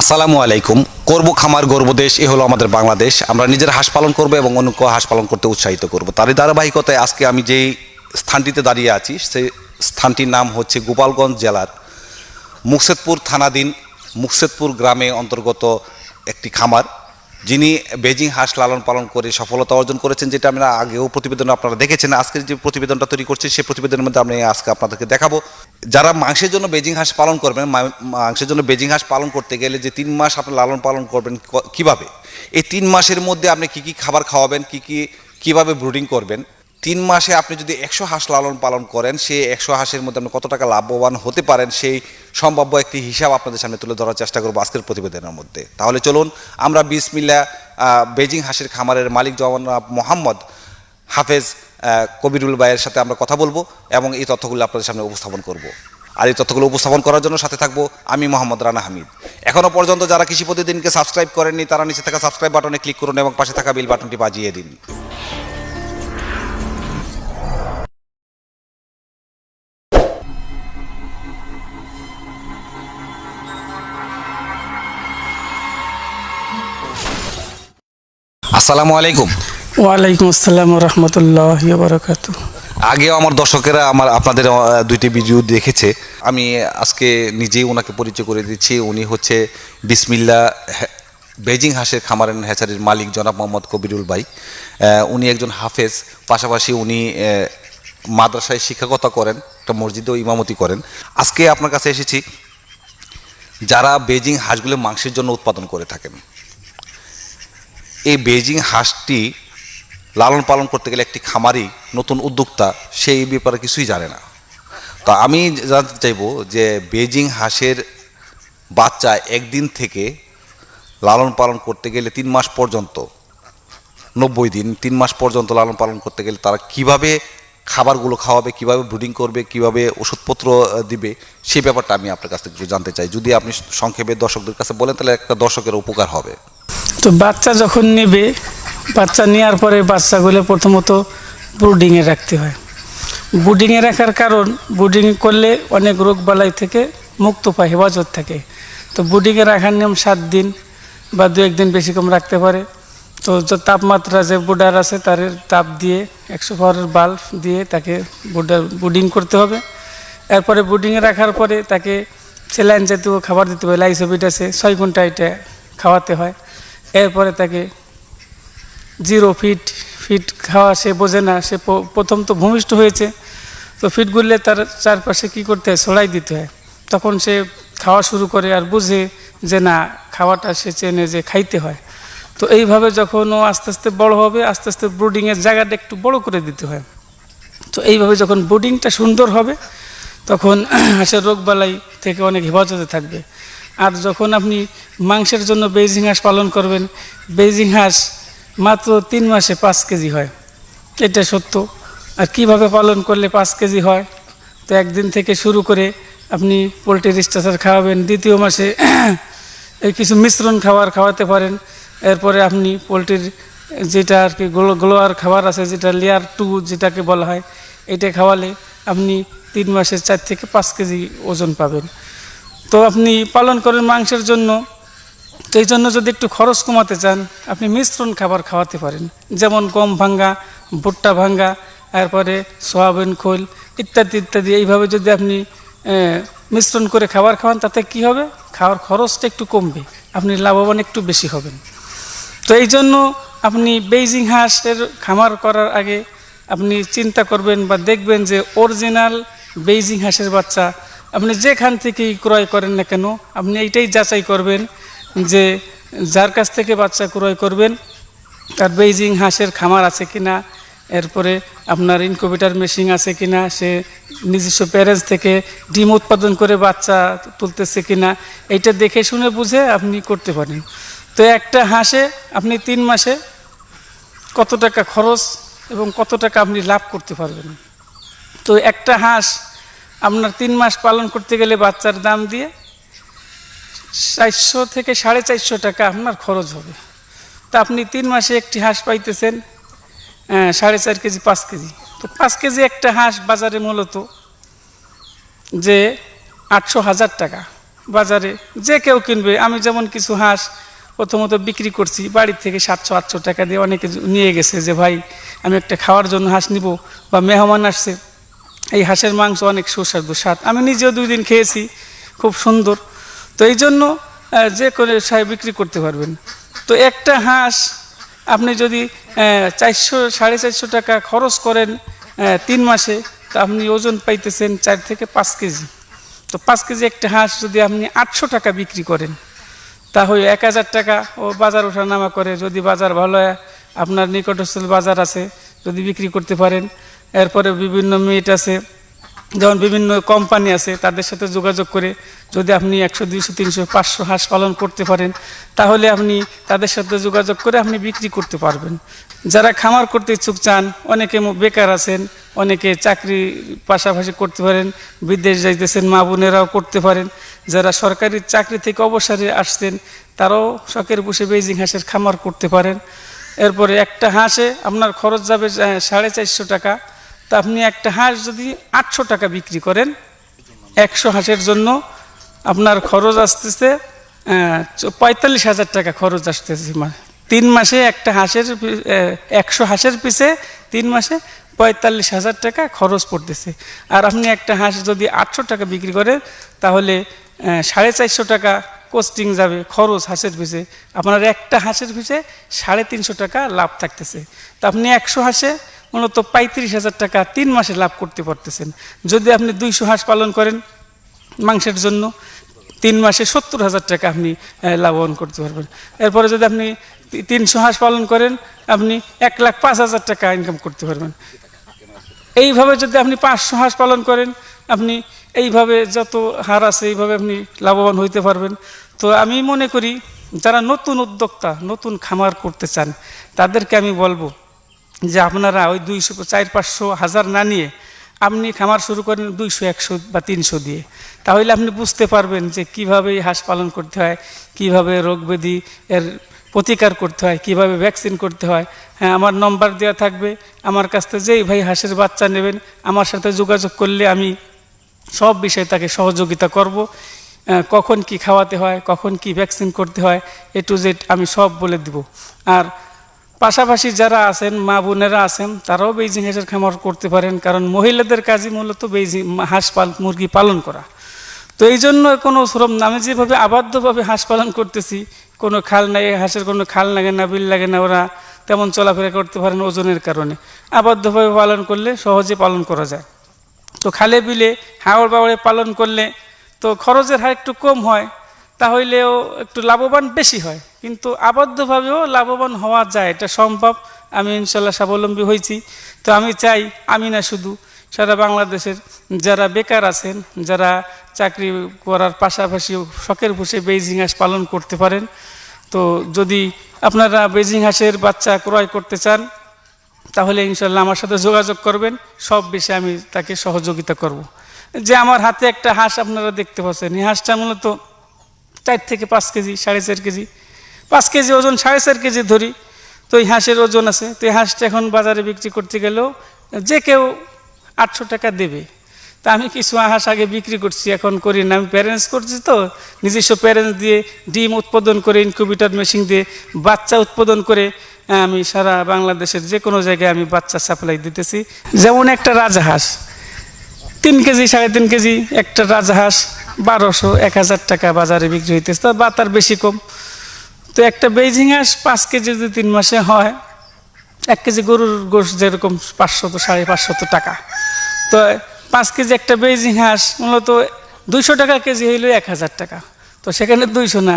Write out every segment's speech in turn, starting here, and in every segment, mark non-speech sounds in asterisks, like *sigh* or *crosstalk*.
আসসালামু আলাইকুম। করব খামার, গর্ব দেশ, এ হলো আমাদের বাংলাদেশ। আমরা নিজের হাঁস পালন করব এবং অন্যকে হাঁস পালন করতে উৎসাহিত করব। তারই ধারাবাহিকতায় আজকে আমি যেই স্থানটিতে দাঁড়িয়ে আছি, সেই স্থানটির নাম হচ্ছে গোপালগঞ্জ জেলার মুকসেদপুর থানাধীন মুকসেদপুর গ্রামে অন্তর্গত একটি খামার। যিনি বেজিং হাঁস লালন পালন করে সফলতা অর্জন করেছেন, যেটা আমরা আগেও প্রতিবেদন আপনারা দেখেছেন, আজকের যে প্রতিবেদনটা তৈরি করছি সেই প্রতিবেদনের মধ্যে আমি আজকে আপনাদেরকে দেখাবো। যারা মাংসের জন্য বেজিং হাঁস পালন করবেন মাংসের জন্য বেজিং হাঁস পালন করতে গেলে যে তিন মাস আপনি লালন পালন করবেন কীভাবে? এই তিন মাসের মধ্যে আপনি কি কি খাবার খাওয়াবেন, কি কি, কীভাবে ব্রুডিং করবেন তিন মাসে আপনি যদি একশো হাঁস লালন পালন করেন সেই একশো হাঁসের মধ্যে আপনি কত টাকা লাভবান হতে পারেন, সেই সম্ভাব্য একটি হিসাব আপনাদের সামনে তুলে ধরার চেষ্টা করব আজকের প্রতিবেদনের মধ্যে। তাহলে চলুন, আমরা বিসমিল্লা বেজিং হাঁসের খামারের মালিক জওয়ান মোহাম্মদ হাফেজ কবিরুল ভাইয়ের সাথে আমরা কথা বলব এবং এই তথ্যগুলো আপনাদের সামনে উপস্থাপন করব। আর এই তথ্যগুলো উপস্থাপন করার জন্য সাথে থাকব আমি মোহাম্মদ রানা হামিদ। এখনও পর্যন্ত যারা কৃষি প্রতিদিনকে সাবস্ক্রাইব করেননি, তারা নিচে থাকা সাবস্ক্রাইব বাটনে ক্লিক করুন এবং পাশে থাকা বিল বাটনটি বাজিয়ে দিন। আসসালামু আলাইকুম। ওয়ালাইকুম আসসালাম রহমতুল্লাহ বারকাত আগেও আমার দর্শকেরা আমার আপনাদের দুইটি ভিডিও দেখেছে। আমি আজকে নিজেই ওনাকে পরিচয় করে দিচ্ছি। উনি হচ্ছে বিসমিল্লা বেজিং হাঁসের খামারের হ্যাচারির মালিক জনাব মোহাম্মদ কবিরুল ভাই। উনি একজন হাফেজ। পাশাপাশি উনি মাদ্রাসায় শিক্ষকতা করেন একটা মসজিদেও ইমামতি করেন। আজকে আপনার কাছে এসেছি যারা বেজিং হাঁসগুলো মাংসের জন্য উৎপাদন করে থাকেন। এই বেজিং হাঁসটি লালন পালন করতে গেলে একটি খামারি, নতুন উদ্যোক্তা সেই ব্যাপারে কিছুই জানে না। তো আমি জানতে চাইব যে বেজিং হাঁসের বাচ্চা একদিন থেকে লালন পালন করতে গেলে তিন মাস পর্যন্ত, নব্বই দিন, তিন মাস পর্যন্ত লালন পালন করতে গেলে তারা কীভাবে খাবারগুলো খাওয়াবে, কীভাবে ব্রুডিং করবে, কীভাবে ওষুধপত্র দিবে সেই ব্যাপারটা আমি আপনার কাছ থেকে জানতে চাই। যদি আপনি সংক্ষেপে দর্শকদের কাছে বলেন, তাহলে একটা দর্শকের উপকার হবে। তো বাচ্চা যখন নেবে, বাচ্চা নেওয়ার পরে বাচ্চাগুলো প্রথমত ব্রুডিংয়ে রাখতে হয়। ব্রুডিংয়ে রাখার কারণ ব্রুডিং করলে অনেক রোগ বালাই থেকে মুক্ত পায় হেফাজত থাকে। তো ব্রুডিংয়ে রাখার নিয়ম সাত দিন বা দু একদিন বেশি কম রাখতে পারে। তো তাপমাত্রা যে বুডার আছে, তার তাপ দিয়ে, একশো পাওয়ারের বাল্ব দিয়ে তাকে বুডার বুডিং করতে হবে। এরপরে বুডিংয়ে রাখার পরে তাকে স্যালাইন জাতীয় খাবার দিতে হবে লাইসোবিট আছে, ছয় ঘণ্টা এটা খাওয়াতে হয়। এরপরে তাকে জিরো ফিট ফিট খাওয়া সে বোঝে না, সে প্রথম তো ভূমিষ্ঠ হয়েছে, তো ফিট গুললে তার চারপাশে কী করতে হয়? ছড়াই দিতে হয়। তখন সে খাওয়া শুরু করে আর বুঝে যে না, খাওয়াটা সে চেনে যে খাইতে হয়। তো এইভাবে যখন ও আস্তে আস্তে বড় হবে, আস্তে আস্তে ব্রুডিংয়ের জায়গাটা একটু বড় করে দিতে হয়। তো এইভাবে যখন ব্রুডিংটা সুন্দর হবে, তখন *clears throat* হাঁসের রোগবালাই থেকে অনেক হেফাজতে থাকবে। আর যখন আপনি মাংসের জন্য বেজিং হাঁস পালন করবেন। বেজিং হাঁস মাত্র তিন মাসে পাঁচ কেজি হয়। এটা সত্য। আর কীভাবে পালন করলে পাঁচ কেজি হয়? তো একদিন থেকে শুরু করে আপনি পোলট্রির স্টাচার খাওয়াবেন। দ্বিতীয় মাসে *clears throat* এই কিছু মিশ্রণ খাবার খাওয়াতে পারেন। এরপরে আপনি পোলট্রির যেটা আর কি গ্লো গ্লোয়ার খাবার আছে, যেটা লেয়ার টু যেটাকে বলা হয়, এটা খাওয়ালে আপনি তিন মাসে চার থেকে পাঁচ কেজি ওজন পাবেন। তো আপনি পালন করেন মাংসের জন্য। তো এই জন্য যদি একটু খরচ কমাতে চান, আপনি মিশ্রণ খাবার খাওয়াতে পারেন। যেমন গম ভাঙ্গা, ভুট্টা ভাঙ্গা, এরপরে সোয়াবিন, খোল ইত্যাদি ইত্যাদি। এইভাবে যদি আপনি মিশ্রণ করে খাবার খাওয়ান, তাতে কি হবে? খাওয়ার খরচটা একটু কমবে। আপনি লাভবান একটু বেশি হবেন। তো এই জন্য আপনি বেইজিং হাঁসের খামার করার আগে আপনি চিন্তা করবেন বা দেখবেন যে অরিজিনাল বেইজিং হাঁসের বাচ্চা আপনি যেখান থেকেই ক্রয় করেন না কেন, আপনি এইটাই যাচাই করবেন যে যার কাছ থেকে বাচ্চা ক্রয় করবেন, তার বেইজিং হাঁসের খামার আছে কিনা, এরপরে আপনার ইনকুবেটার মেশিন আছে কিনা, সে নিজস্ব প্যারেন্টস থেকে ডিম উৎপাদন করে বাচ্চা তুলতেছে কিনা, এইটা দেখে শুনে বুঝে আপনি করতে পারেন। তো একটা হাঁসে আপনি তিন মাসে কত টাকা খরচ এবং কত টাকা আপনি লাভ করতে পারবেন? তো একটা হাঁস আপনার তিন মাস পালন করতে গেলে বাচ্চার দাম দিয়ে চারশো থেকে সাড়ে চারশো টাকা আপনার খরচ হবে। তা আপনি তিন মাসে একটি হাঁস পাইতেছেন সাড়ে চার কেজি, পাঁচ কেজি। তো পাঁচ কেজি একটা হাঁস বাজারে মূলত যে আটশো হাজার টাকা। বাজারে যে কেউ কিনবে, আমি যেমন কিছু হাঁস প্রথমত বিক্রি করছি, বাড়ির থেকে সাতশো, আটশো টাকা দিয়ে অনেকে নিয়ে গেছে যে, ভাই, আমি একটা খাওয়ার জন্য হাঁস নিব বা মেহমান আসছে। এই হাঁসের মাংস অনেক সুস্বাদু স্বাদ। আমি নিজেও দুই দিন খেয়েছি, খুব সুন্দর। তো এই জন্য যে করে সাহেব বিক্রি করতে পারবেন। তো একটা হাঁস আপনি যদি চারশো, সাড়ে চারশো টাকা খরচ করেন তিন মাসে, তো আপনি ওজন পাইতেছেন চার থেকে পাঁচ কেজি। তো পাঁচ কেজি একটা হাঁস যদি আপনি আটশো টাকা বিক্রি করেন, তাহলে এক হাজার টাকা ও বাজার ওঠানামা করে। যদি বাজার ভালো হয়, আপনার নিকটস্থ বাজার আছে, যদি বিক্রি করতে পারেন। এরপরে বিভিন্ন মিট আছে যেমন বিভিন্ন কোম্পানি আছে, তাদের সাথে যোগাযোগ করে যদি আপনি একশো, দুইশো, তিনশো, পাঁচশো হাঁস পালন করতে পারেন, তাহলে আপনি তাদের সাথে যোগাযোগ করে আপনি বিক্রি করতে পারবেন। যারা খামার করতে ইচ্ছুক চান, অনেকে বেকার আছেন, অনেকে চাকরি পাশাপাশি করতে পারেন, বিদেশ যাইতেছেন, মা বোনেরাও করতে পারেন। যারা সরকারি চাকরি থেকে অবসরে আসছেন, তারাও শখের বসে বেজিং হাঁসের খামার করতে পারেন। এরপরে একটা হাঁসে আপনার খরচ যাবে সাড়ে চারশো টাকা। তা আপনি একটা হাঁস যদি আটশো টাকা বিক্রি করেন, একশো হাঁসের জন্য আপনার খরচ আসতেছে পঁয়তাল্লিশ হাজার টাকা খরচ আসতেছে। তিন মাসে একটা হাঁসের একশো হাঁসের পিছে তিন মাসে পঁয়তাল্লিশ হাজার টাকা খরচ পড়তেছে। আর আপনি একটা হাঁস যদি আটশো টাকা বিক্রি করেন, তাহলে সাড়ে চারশো টাকা কোস্টিং যাবে খরচ হাঁসের পিছে। আপনার একটা হাঁসের পিছে সাড়ে তিনশো টাকা লাভ থাকতেছে। তা আপনি একশো হাঁসে মূলত পঁয়ত্রিশ হাজার টাকা তিন মাসে লাভ করতে পারতেছেন। যদি আপনি দুইশো হাঁস পালন করেন মাংসের জন্য, তিন মাসে সত্তর হাজার টাকা আপনি লাভবান করতে পারবেন। এরপরে যদি আপনি তিনশো হাঁস পালন করেন, আপনি এক লাখ পাঁচ হাজার টাকা ইনকাম করতে পারবেন। এইভাবে যদি আপনি পাঁচশো হাঁস পালন করেন, আপনি এইভাবে যত হার আছে, এইভাবে আপনি লাভবান হইতে পারবেন। তো আমি মনে করি, যারা নতুন উদ্যোক্তা, নতুন খামার করতে চান, তাদেরকে আমি বলব যে আপনারা ওই দুইশো চার, পাঁচশো হাজার না নিয়ে আপনি খামার শুরু করেন দুইশো, একশো বা তিনশো দিয়ে। তাহলে আপনি বুঝতে পারবেন যে কীভাবে এই হাঁস পালন করতে হয়, কীভাবে রোগ ব্যাধি এর প্রতিকার করতে হয়, কীভাবে ভ্যাকসিন করতে হয়। হ্যাঁ আমার নম্বর দেওয়া থাকবে। আমার কাছ থেকে যেই ভাই হাঁসের বাচ্চা নেবেন, আমার সাথে যোগাযোগ করলে আমি সব বিষয়ে তাকে সহযোগিতা করব। কখন কি খাওয়াতে হয়, কখন কি ভ্যাকসিন করতে হয়, এ টু জেড আমি সব বলে দিব। আর পাশাপাশি যারা আছেন, মা বোনেরা আছেন, তারাও বেইজিং হাঁসের খামার করতে পারেন, কারণ মহিলাদের কাজই মূলত বেইজিং হাঁস পাল, মুরগি পালন করা। তো এই জন্য কোনো শ্রম না আমি যেভাবে আবদ্ধভাবে হাঁস পালন করতেছি, কোনো খাল নাই, হাঁসের কোনো খাল লাগে না, বিল লাগে না, ওরা তেমন চলাফেরা করতে পারেন ওজনের কারণে। আবদ্ধভাবে পালন করলে সহজে পালন করা যায়। তো খালে বিলে হাওড় বাওড়ে পালন করলে তো খরচের হার একটু কম হয় তাহলেও একটু লাভবান বেশি হয়। কিন্তু আবদ্ধভাবেও লাভবান হওয়া যায়, এটা সম্ভব। আমি ইনশাল্লাহ স্বাবলম্বী হয়েছি। তো আমি চাই, আমি না শুধু, সারা বাংলাদেশের যারা বেকার আছেন, যারা চাকরি করার পাশাপাশি শখের বসে বেইজিং হাঁস পালন করতে পারেন, তো যদি আপনারা বেজিং হাঁসের বাচ্চা ক্রয় করতে চান, তাহলে ইনশাল্লাহ আমার সাথে যোগাযোগ করবেন, সব বিষয়ে আমি তাকে সহযোগিতা করব। যে আমার হাতে একটা হাঁস আপনারা দেখতে পাচ্ছেন, এই হাঁসটা মূলত চার থেকে পাঁচ কেজি, সাড়ে চার কেজি। পাঁচ কেজি ওজন, সাড়ে চার কেজি ধরি। তো এই হাঁসের ওজন আছে। তো এই হাঁসটা এখন বাজারে বিক্রি করতে গেলেও যে কেউ আটশো টাকা দেবে। তা আমি কিছু হাঁস আগে বিক্রি করছি, এখন করি না। আমি প্যারেন্টস করছি তো। নিজস্ব প্যারেন্টস দিয়ে ডিম উৎপাদন করে ইনকিউবেটর মেশিন দিয়ে বাচ্চা উৎপাদন করে আমি সারা বাংলাদেশের যে কোনো জায়গায় আমি বাচ্চা সাপ্লাই দিতেছি। যেমন একটা রাজহাঁস, তিন কেজি, সাড়ে তিন কেজি একটা রাজহাঁস। বারোশো, এক হাজার টাকা বাজারে বিক্রি হইতেছে বা তার বেশি কম। তো একটা বেইজিং হাঁস পাঁচ কেজি যদি তিন মাসে হয়, এক কেজি গরুর গোশ যেরকম পাঁচশত, সাড়ে পাঁচশত টাকা। তো পাঁচ কেজি একটা বেইজিং হাঁস, মূলত দুইশো টাকা কেজি হইলেও এক হাজার টাকা। তো সেখানে দুইশো না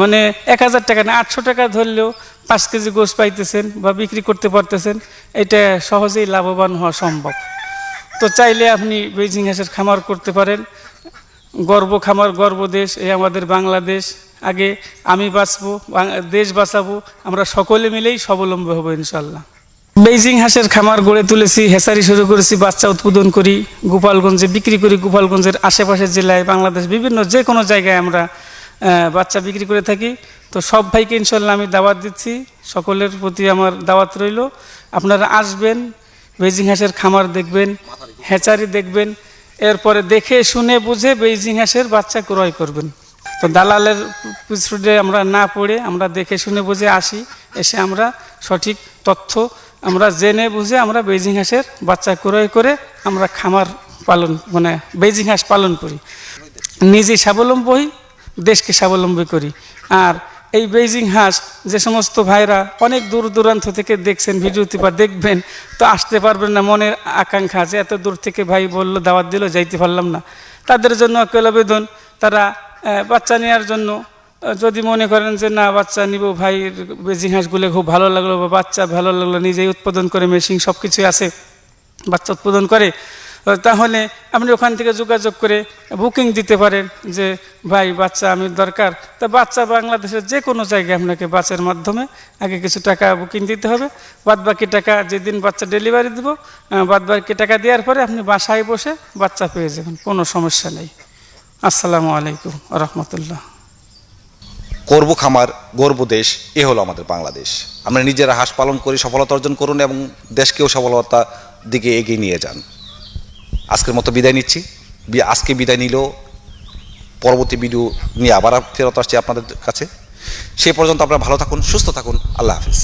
মানে এক হাজার টাকা না, আটশো টাকা ধরলেও পাঁচ কেজি গোশ পাইতেছেন বা বিক্রি করতে পারতেছেন, এটা সহজেই লাভবান হওয়া সম্ভব। তো চাইলে আপনি বেইজিং হাঁসের খামার করতে পারেন। গর্ব খামার, গর্ব দেশ, এই আমাদের বাংলাদেশ। আগে আমি বাঁচবো দেশ বাঁচাবো, আমরা সকলে মিলেই স্বাবলম্বী হব ইনশাল্লাহ বেইজিং হাঁসের খামার গড়ে তুলেছি, হেসারি শুরু করেছি, বাচ্চা উৎপাদন করি, গোপালগঞ্জে বিক্রি করি, গোপালগঞ্জের আশেপাশের জেলায় বাংলাদেশ বিভিন্ন যে কোনো জায়গায় আমরা বাচ্চা বিক্রি করে থাকি। তো সব ভাইকে ইনশাল্লাহ আমি দাওয়াত দিচ্ছি, সকলের প্রতি আমার দাওয়াত রইল। আপনারা আসবেন বেজিং হাঁসের খামার দেখবেন হ্যাচারি দেখবেন এরপরে দেখে শুনে বুঝে বেইজিং হাঁসের বাচ্চা ক্রয় করবেন। তো দালালের পিছনে আমরা না পড়ে আমরা দেখে শুনে বুঝে আসি, এসে আমরা সঠিক তথ্য, আমরা জেনে বুঝে আমরা বেইজিং হাঁসের বাচ্চা ক্রয় করে আমরা খামার পালন মানে বেইজিং হাঁস পালন করি। নিজে স্বাবলম্বী দেশকে স্বাবলম্বী করি। আর এই বেইজিং হাঁস যে সমস্ত ভাইরা অনেক দূর দূরান্ত থেকে দেখছেন ভিডিওতে বা দেখবেন, তো আসতে পারবেন না, মনের আকাঙ্ক্ষা যে এত দূর থেকে ভাই বলল, দাওয়াত দিল, যাইতে পারলাম না। তাদের জন্য আকুল আবেদন, তারা বাচ্চা নেওয়ার জন্য যদি মনে করেন যে না, বাচ্চা নিব ভাই বেজিং হাঁসগুলো খুব ভালো লাগল, বা বাচ্চা ভালো লাগল, নিজেই উৎপাদন করে মেশিন সব কিছুই আছে, বাচ্চা উৎপাদন করে তাহলে আপনি ওখান থেকে যোগাযোগ করে বুকিং দিতে পারেন যে, ভাই, বাচ্চা আমি দরকার। তা বাচ্চা বাংলাদেশের যে কোনো জায়গায় আপনাকে বাসের মাধ্যমে আগে কিছু টাকা বুকিং দিতে হবে। বাদ বাকি টাকা যেদিন বাচ্চা ডেলিভারি দেবো বাদ বাকি টাকা দেওয়ার পরে আপনি বাসায় বসে বাচ্চা পেয়ে যাবেন, কোনো সমস্যা নেই। আসসালামু আলাইকুম রহমতুল্লাহ। করব খামার, গর্ব দেশ, এ হলো আমাদের বাংলাদেশ। আমরা নিজেরা হাঁস পালন করি, সফলতা অর্জন করুন এবং দেশকেও সফলতা দিকে এগিয়ে নিয়ে যান। আজকের মতো বিদায় নিচ্ছি। আজকে বিদায় নিলেও পরবর্তী ভিডিও নিয়ে আবার ফেরত আসছি আপনাদের কাছে। সেই পর্যন্ত আপনারা ভালো থাকুন, সুস্থ থাকুন। আল্লাহ হাফিজ।